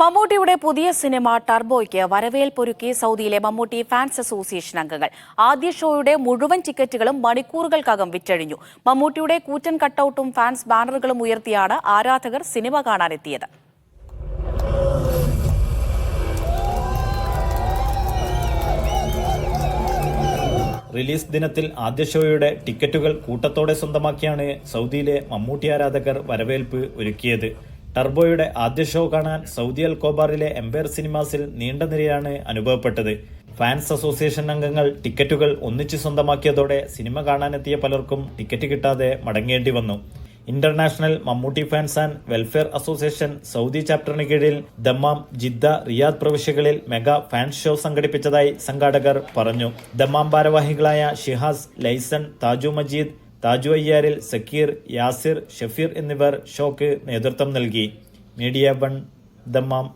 മമ്മൂട്ടിയുടെ പുതിയ സിനിമ ടർബോയ്ക്ക് വരവേൽപ്പൊരുക്കി സൗദിയിലെ മമ്മൂട്ടി ഫാൻസ് അസോസിയേഷൻ അംഗങ്ങൾ. ആദ്യ ഷോയുടെ മുഴുവൻ ടിക്കറ്റുകളും മണിക്കൂറുകൾക്കകം വിറ്റഴിഞ്ഞു. മമ്മൂട്ടിയുടെ കൂറ്റൻ കട്ടൌട്ടും ഫാൻസ് ബാനറുകളും ഉയർത്തിയാണ് ആരാധകർ സിനിമ കാണാനെത്തിയത്. റിലീസ് ദിനത്തിൽ ആദ്യ ഷോയുടെ ടിക്കറ്റുകൾ കൂട്ടത്തോടെ സ്വന്തമാക്കിയാണ് സൗദിയിലെ മമ്മൂട്ടി ആരാധകർ വരവേൽപ്പ് ഒരുക്കിയത്. ടർബോയുടെ ആദ്യ ഷോ കാണാൻ സൗദി അൽ കോബാറിലെ എംപയർ സിനിമാസിൽ നീണ്ട നിരയാണ് അനുഭവപ്പെട്ടത്. ഫാൻസ് അസോസിയേഷൻ അംഗങ്ങൾ ടിക്കറ്റുകൾ ഒന്നിച്ചു സ്വന്തമാക്കിയതോടെ സിനിമ കാണാനെത്തിയ പലർക്കും ടിക്കറ്റ് കിട്ടാതെ മടങ്ങേണ്ടി വന്നു. International Mammootty fans and welfare association Saudi ചാപ്റ്ററിന് കീഴിൽ ദമ്മാം ജിദ്ദ റിയാദ് പ്രവിശ്യകളിൽ മെഗാ ഫാൻസ് ഷോ സംഘടിപ്പിച്ചതായി സംഘാടകർ പറഞ്ഞു. ദമ്മാം ഭാരവാഹികളായ ഷിഹാസ് ലൈസൺ താജു മജീദ് താജു അയ്യാരിൽ സക്കീർ യാസിർ ഷഫീർ എന്നിവർ ഷോക്ക് നേതൃത്വം നൽകി. Media one Dammam